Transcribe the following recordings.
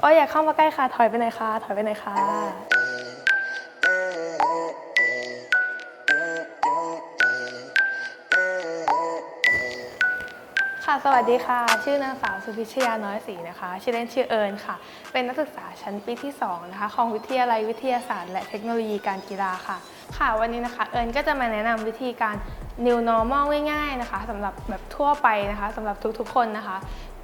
โอ้ยอย่าเข้ามาใกล้ค่ะ ถอยไปหน่อยค่ะถอยไปหน่อยค่ะค่ะ สวัสดีค่ะ ชื่อนางสาวสุพิชยาน้อยศรีนะคะ ชื่อเล่นชื่อเอิญค่ะ เป็นนักศึกษาชั้นปีที่ 2 นะคะ ของวิทยาลัยวิทยาศาสตร์ และเทคโนโลยีการกีฬาค่ะ ค่ะ วันนี้นะคะ เอิญก็จะมาแนะนำวิธีการ new normal ง่ายๆนะคะสำหรับแบบทั่วไปนะคะสำหรับทุกๆคนนะคะ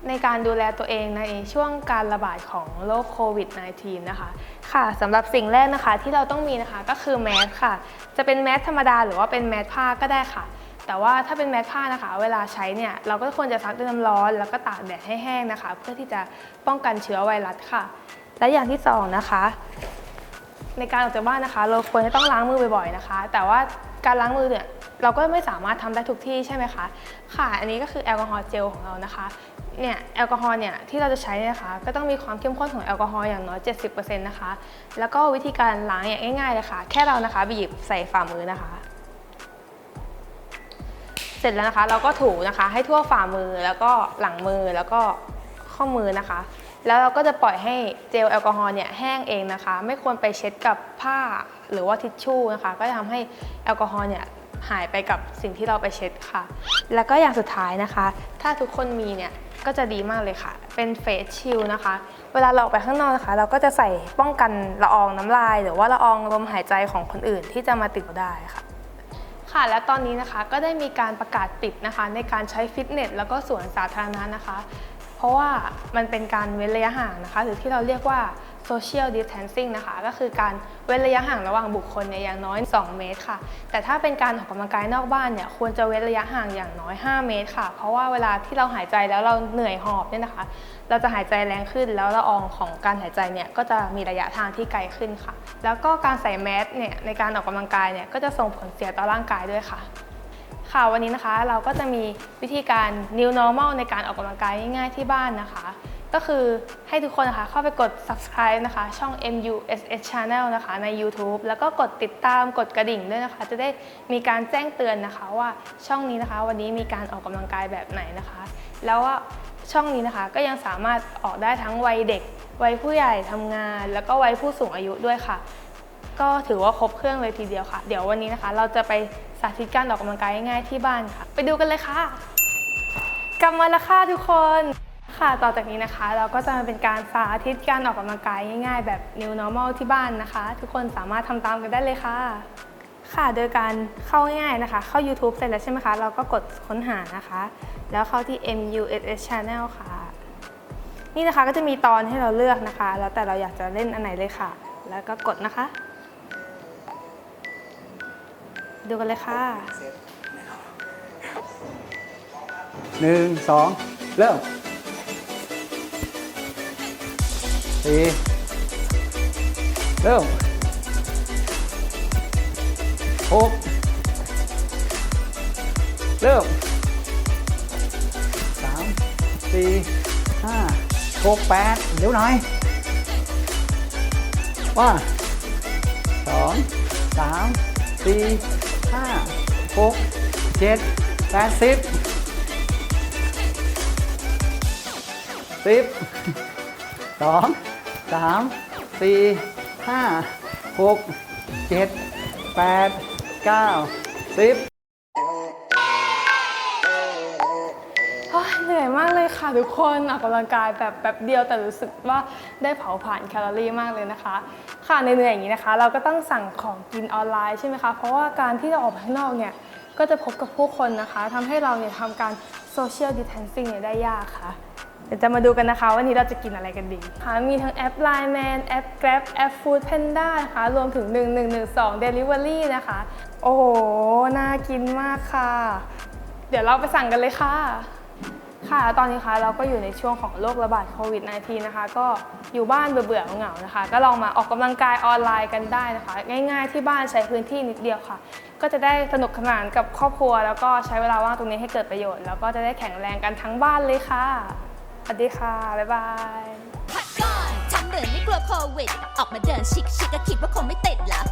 ในการดูแลตัวเองในช่วงการระบาดของโรคโควิด -19 นะคะ ค่ะสำหรับสิ่งแรกนะคะที่เราต้องมีนะคะก็คือแมสค่ะ จะเป็นแมสธรรมดาหรือว่าเป็นแมสผ้าก็ได้ค่ะ แต่ว่าถ้าเป็นแมสผ้านะคะ เวลาใช้เนี่ยเราก็ควรจะซักด้วยน้ำร้อน แล้วก็ตากแดดให้แห้งนะคะ เพื่อที่จะป้องกันเชื้อไวรัสค่ะ และอย่างที่สองนะคะในการออกจากบ้านนะคะ เราควรจะต้องล้างมือบ่อยๆนะคะ แต่ว่าการล้างมือเนี่ยเราก็ไม่สามารถทำได้ทุกที่ใช่ไหมคะ ค่ะ อันนี้ก็คือแอลกอฮอล์เจลของเรานะคะ เนี่ยแอลกอฮอล์เนี่ยที่เราจะใช้เนี่ยนะคะ ก็ต้องมีความเข้มข้นของแอลกอฮอล์อย่างน้อย 70%นะคะ แล้วก็วิธีการล้างอย่างง่ายๆเลยค่ะ แค่เรานะคะบีบใส่ฝ่ามือนะคะ เสร็จแล้วนะคะเราก็ถูนะคะ ให้ทั่วฝ่ามือแล้วก็หลังมือแล้วก็ข้อมือนะคะ แล้วเราก็จะปล่อยให้เจลแอลกอฮอล์เนี่ยแห้งเองนะคะ ไม่ควรไปเช็ดกับผ้าหรือว่าทิชชู่นะคะ ก็จะทำให้แอลกอฮอล์เนี่ยหายไปกับสิ่งที่เราไปเช็ดค่ะ แล้วก็อย่างสุดท้ายนะคะ ถ้าทุกคนมีเนี่ย ก็จะดีมากเลยค่ะ เป็นเฟสชิลนะคะ เวลาเราออกไปข้างนอกนะคะ เราก็จะใส่ป้องกันละอองน้ำลาย หรือว่าละอองลมหายใจของคนอื่นที่จะมาติดได้ค่ะค่ะและตอนนี้นะคะก็ได้มีการประกาศปิดนะคะ ในการใช้ฟิตเนสแล้วก็สวนสาธารณะนะคะ ราะว่ามันเป็นการเว้นระยะห่างนะคะ หรือที่เราเรียกว่า social distancing นะคะ ก็คือการเว้นระยะห่างระหว่างบุคคลเนี่ยอย่างน้อย 2 เมตรค่ะ แต่ถ้าเป็นการออกกำลังกายนอกบ้านเนี่ยควรจะเว้นระยะห่างอย่างน้อย 5 เมตรค่ะ เพราะว่าเวลาที่เราหายใจแล้วเราเหนื่อยหอบเนี่ยนะคะ เราจะหายใจแรงขึ้นแล้วละอองของการหายใจเนี่ยก็จะมีระยะทางที่ไกลขึ้นค่ะ แล้วก็การใส่แมสเนี่ยในการออกกำลังกายเนี่ยก็จะส่งผลเสียต่อร่างกายด้วยค่ะ ค่ะวันนี้นะคะเราก็จะมีวิธีการ new normal ในการออกกำลังกายง่ายๆที่บ้านนะคะ ก็คือให้ทุกคนนะคะเข้าไปกด subscribe นะคะ ช่อง MUSS Channel นะคะใน YouTube แล้วก็กดติดตามกดกระดิ่งด้วยนะคะ จะได้มีการแจ้งเตือนนะคะว่าช่องนี้นะคะ วันนี้มีการออกกำลังกายแบบไหนนะคะ แล้วว่าช่องนี้นะคะก็ยังสามารถออกได้ทั้งวัยเด็ก วัยผู้ใหญ่ทำงาน แล้วก็วัยผู้สูงอายุด้วยค่ะ ก็ถือว่าครบเครื่องเลยทีเดียวค่ะ เดี๋ยววันนี้นะคะ เราจะไปสาธิตการออกกำลังกายง่ายๆที่บ้านค่ะ ไปดูกันเลยค่ะกลับมาแล้วค่ะทุกคนค่ะต่อจากนี้นะคะ เราก็จะมาเป็นการสาธิตการออกกำลังกายง่ายๆ แบบ new normal ที่บ้านนะคะ ทุกคนสามารถทำตามกันได้เลยค่ะ ค่ะโดยการเข้าง่ายๆนะคะ เข้า YouTube เสร็จแล้วใช่ไหมคะ เราก็กดค้นหานะคะ แล้วเข้าที่ MUSS Channel ค่ะ นี่นะคะก็จะมีตอนให้เราเลือกนะคะ แล้วแต่เราอยากจะเล่นอันไหนเลยค่ะ แล้วก็กดนะคะ ดูกันเลยค่ะ หนึ่งสองเริ่มสี่เริ่มหกเริ่มสามสี่ห้าหกแปดเร็วหน่อยว่าสองสาม สี่ห้าหกเจ็ดแปดสิบสิบสองสามสี่ห้าหกเจ็ดแปดเก้าสิบ มากเลยค่ะทุกคนออกกำลังกายแบบแบบเดียวแต่รู้สึกว่าได้เผาผ่านแคลอรี่มากเลยนะคะ ค่ะในเหนื่อยๆอย่างนี้นะคะ เราก็ต้องสั่งของกินออนไลน์ใช่ไหมคะ เพราะว่าการที่เราออกไปข้างนอกเนี่ยก็จะพบกับผู้คนนะคะทำให้เราเนี่ยทำการโซเชียลดิ t ทนซิ่งเนี่ยได้ยากค่ะเดี๋ยวจะมาดูกันนะคะวันนี้เราจะกินอะไรกันดีค่ะมีทั้งแอป Line Man แอป Grab แอป Food Panda นะคะรวมถึง 1112 Delivery นะคะ โอ้โห น่ากินมากค่ะ เดี๋ยวเราไปสั่งกันเลยค่ะ ค่ะตอนนี้คะเราก็อยู่ในช่วงของโรคระบาดโควิด -19 นะคะ ก็อยู่บ้านเบื่อๆเหงาๆนะคะ ก็ลองมาออกกำลังกายออนไลน์กันได้นะคะ ง่ายๆที่บ้านใช้พื้นที่นิดเดียวค่ะ ก็จะได้สนุกสนานกับครอบครัว แล้วก็ใช้เวลาว่างตรงนี้ให้เกิดประโยชน์ แล้วก็จะได้แข็งแรงกันทั้งบ้านเลยค่ะสวัสดีค่ะ บ๊ายบายพักก่อนทำเหมือนไม่กลัวโควิด ออกมาเดินชิคชิคก็คิดว่าคงไม่ติดละพักก่อ